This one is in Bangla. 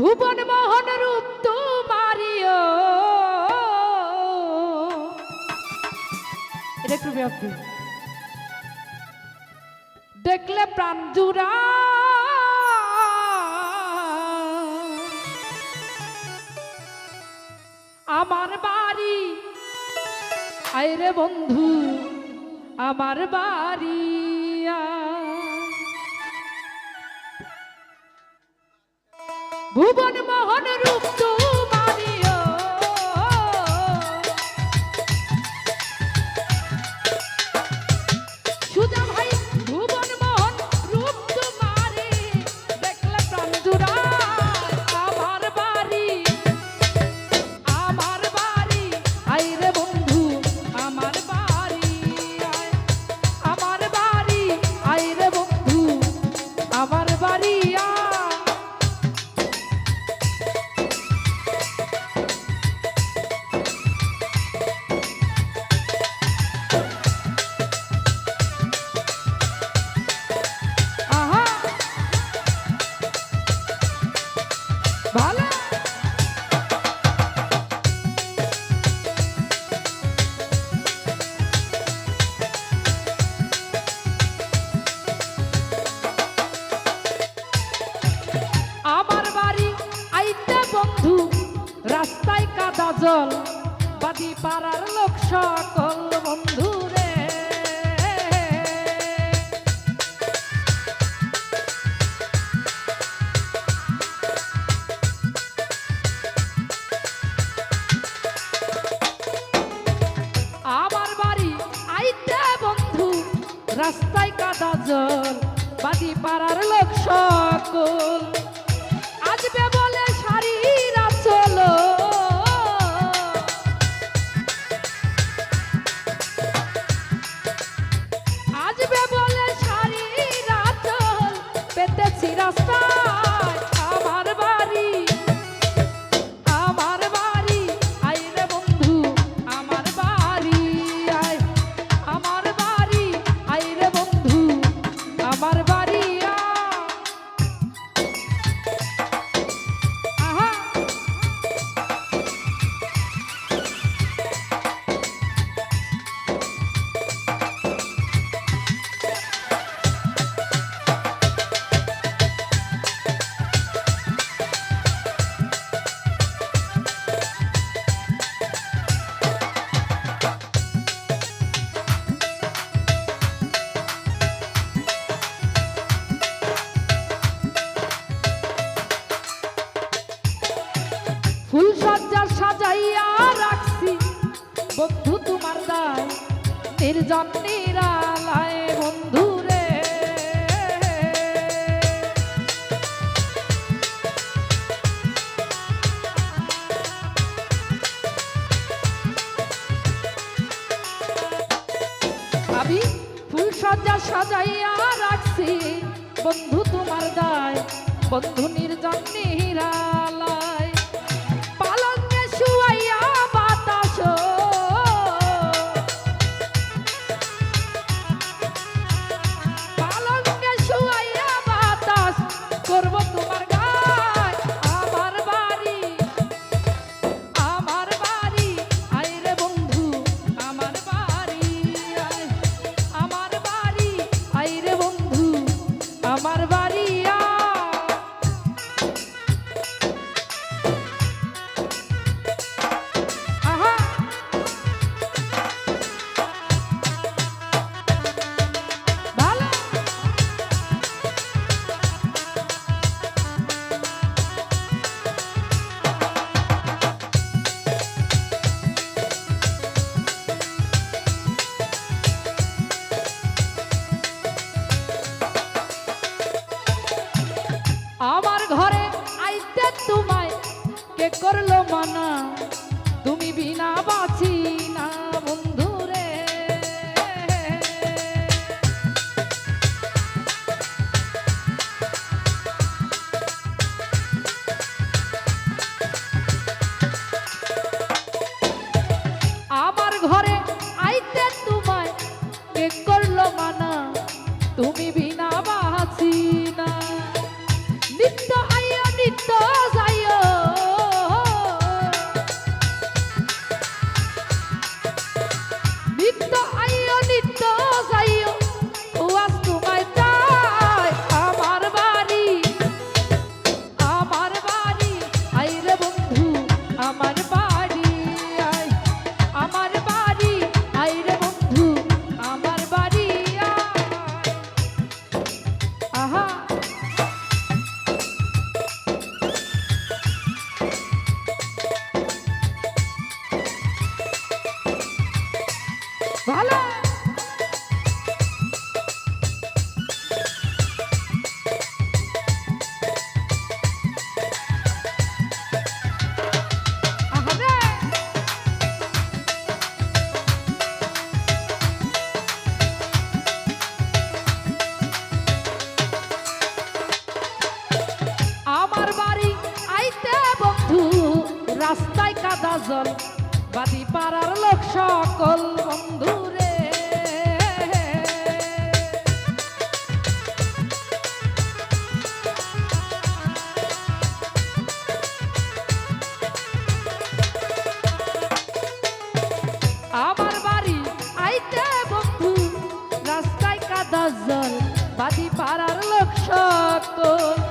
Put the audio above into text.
ভুবন মোহন রূপ তোমারিও। একটু দেখলে প্রাণ জুড়া। আমার বাড়ি আইরে বন্ধু আমার বাড়ি। ভুবন মোহন রূপ তোমারিও জল বাদি পাড়ার লোক সকল বন্ধু বন্ধু রাস্তায় কাদা জল বাদি পাড়ার লোক সকল বন্ধু রে আমি ফুল রাখছি। বন্ধু তোমার দায় বন্ধু নির্জন নিরালায় তোমায় কে করল মানা? তুমি বিনা বাঁচি না বন্ধু রে। আমার ঘরে আইতে তোমায় কে করল মানা? তুমি বিনা বাঁচি না। নিত্য জল বাতি পাড়ার লোক সকল বন্ধুরে আমার বাড়ি আইতে বন্ধু, রাস্তায় কাদা জল বাতি পাড়ার লোক সকল